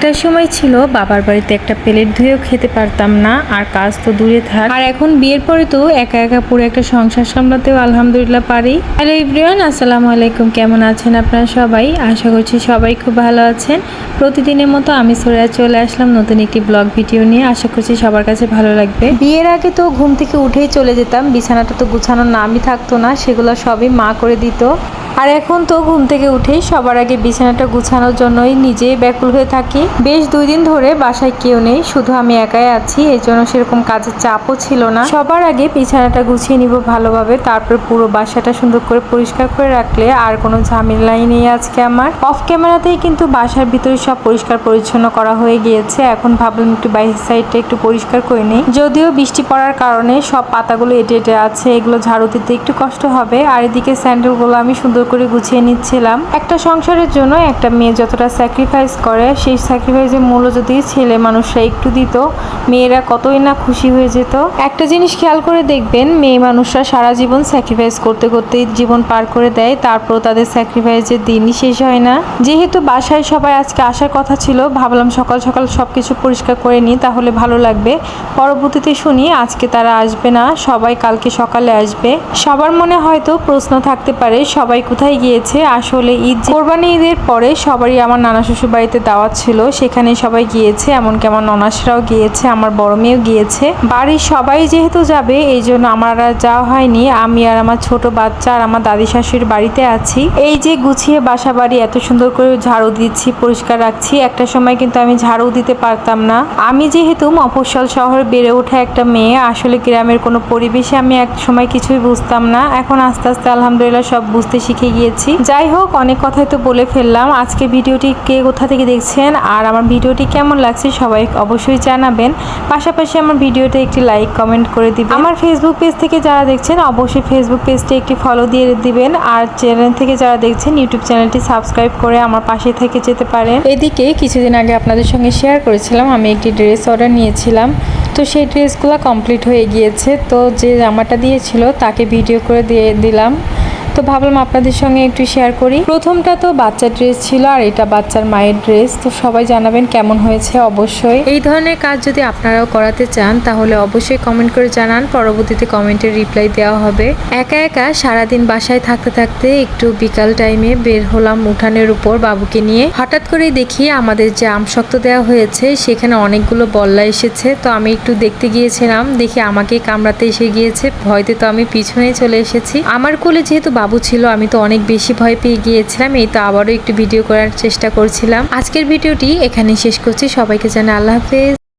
একটা সময় ছিল বাবার বাড়িতে একটা প্লেট ধুয়েও খেতে পারতাম না আর কাজ তো দূরে থাক। আর এখন বিয়ের পরে তো একা একা পুরো একটা সংসার সামলাতেও আলহামদুলিল্লাহ পারি। হ্যালো ইব্রিয়ান আসসালামু আলাইকুম কেমন আছেন আপনারা সবাই? আশা করছি সবাই খুব ভালো আছেন। প্রতিদিনের মতো আমি সরে চলে আসলাম নতুন একটি ব্লগ ভিডিও নিয়ে। আশা করছি সবার কাছে ভালো লাগবে। বিয়ের আগে তো ঘুম থেকে উঠেই চলে যেতাম বিছানাটা তো গুছানোর নামই থাকতো না সেগুলো সবই মা করে দিত। আর এখন তো ঘুম থেকে উঠেই সবার আগে বিছানাটা গুছানোর জন্যই নিজেই ব্যাকুল হয়ে থাকি। বেশ দুই দিন ধরে বাসায় কেউ নেই, শুধু আমি একাই আছি এই জন্য সেরকম কাজের চাপও ছিল না। সবার আগে বিছানাটা গুছিয়ে নিব ভালোভাবে, তারপর পুরো বাসাটা সুন্দর করে পরিষ্কার করে রাখলে আর কোনো ঝামেলাই নেই আজকে আমার। অফ ক্যামেরাতেই কিন্তু বাসার ভিতরে সব পরিষ্কার পরিচ্ছন্ন করা হয়ে গিয়েছে, এখন ভাবলাম একটু বাইরের সাইডটা একটু পরিষ্কার করে নিই। যদিও বৃষ্টি পড়ার কারণে সব পাতাগুলো এটে এটে আছে, এগুলো ঝাড়ু দিতে একটু কষ্ট হবে, আর এদিকে স্যান্ডেলগুলো আমি সুন্দর করে গুছিয়ে নিচ্ছিলাম। একটা সংসারের জন্য একটা মেয়ে যতটা স্যাক্রিফাইস করে, সেই স্যাক্রিফাইসের মূল্য যদি ছেলে মানুষরা একটু দিত মেয়েরা কতই না খুশি হয়ে যেত। একটা জিনিস খেয়াল করে দেখবেন, মেয়ে মানুষরা সারা জীবন স্যাক্রিফাইস করতে করতেই জীবন পার করে দেয়, তারপর তাদের স্যাক্রিফাইসের দিনই শেষ হয় না। যেহেতু বাসায় সবাই আজকে আসার কথা ছিল, ভাবলাম সকাল সকাল সব কিছু পরিষ্কার করে নিই, তাহলে ভালো লাগবে। পরবর্তীতে শুনি, আজকে তারা আসবে না, সবাই কালকে সকালে আসবে। সবার মনে হয়তো প্রশ্ন থাকতে পারে, সবাই কোথায় গিয়েছে? আসলে ঈদ কোরবানি ঈদের পরে সবারই আমার নানা শ্বশুর বাড়িতে দাওয়াত ছিল, সেখানে সবাই গিয়েছে, এমনকি আমার ননাসরাও গিয়েছে আমার বড় মেয়েও গিয়েছে। বাড়ির সবাই যেহেতু যাবে, এই জন্য আমার আর যাওয়া হয়নি। আমি আর আমার ছোট বাচ্চা আর আমার দাদি শাশুড়ির বাড়িতে আছি। এই যে গুছিয়ে বাসা বাড়ি এত সুন্দর করে ঝাড়ু দিচ্ছি, পরিষ্কার রাখছি। একটা সময় কিন্তু আমি ঝাড়ু দিতে পারতাম না। আমি যেহেতু মফস্বল শহরে বেড়ে ওঠা একটা মেয়ে, আসলে গ্রামের কোনো পরিবেশে আমি এক সময় কিছুই বুঝতাম না। এখন আস্তে আস্তে আলহামদুলিল্লাহ সব বুঝতে শিখে গিয়েছি। যাই হোক, অনেক কথাই তো বলে ফেললাম। আজকে ভিডিওটি কে কোথা থেকে দেখছেন আর আমার ভিডিওটি কেমন লাগছে সবাই অবশ্যই জানাবেন। পাশাপাশি আমার ভিডিওটা একটি লাইক কমেন্ট করে দিবেন। আমার ফেসবুক পেজ থেকে যারা দেখছেন, অবশ্যই ফেসবুক পেজটি একটি ফলো দিয়ে দিবেন। আর চ্যানেল থেকে যারা দেখছেন ইউটিউব চ্যানেলটি সাবস্ক্রাইব করে আমার পাশে থেকে যেতে পারেন। এদিকে কিছুদিন আগে আপনাদের সঙ্গে শেয়ার করেছিলাম, আমি একটি ড্রেস অর্ডার নিয়েছিলাম। তো সেই ড্রেসগুলো কমপ্লিট হয়ে গিয়েছে। তো যে জামাটা দিয়েছিল, তাকে ভিডিও করে দিয়ে দিলাম। তো ভাবলাম আপনাদের সঙ্গে একটু শেয়ার করি। প্রথমটা তো বাচ্চার ড্রেস ছিল আর এটা বাচ্চার মায়ের ড্রেস তো সবাই জানাবেন কেমন হয়েছে অবশ্যই। এই ধরনের কাজ যদি আপনারাও করাতে চান, তাহলে অবশ্যই কমেন্ট করে জানান, পরবর্তীতে কমেন্টের রিপ্লাই দেওয়া হবে। একা একা সারাদিন বাসায় থাকতে থাকতে একটু বিকাল টাইমে বের হলাম উঠানের উপর বাবুকে নিয়ে। হঠাৎ করেই দেখি আমাদের যে আমশক্ত দেওয়া হয়েছে, সেখানে অনেকগুলো বল্লা এসেছে। তো আমি একটু দেখতে গিয়েছিলাম, দেখি আমাকে কামড়াতে এসে গিয়েছে। ভয়তে তো আমি পিছনেই চলে এসেছি। আমার কোলে যেহেতু বাবু ছিল, আমি তো অনেক বেশি ভয় পেয়ে গিয়েছিলাম, এই তো আবারও একটু ভিডিও করার চেষ্টা করছিলাম। আজকের ভিডিওটি এখানে শেষ করছি, সবাইকে জানে আল্লাহ হাফেজ।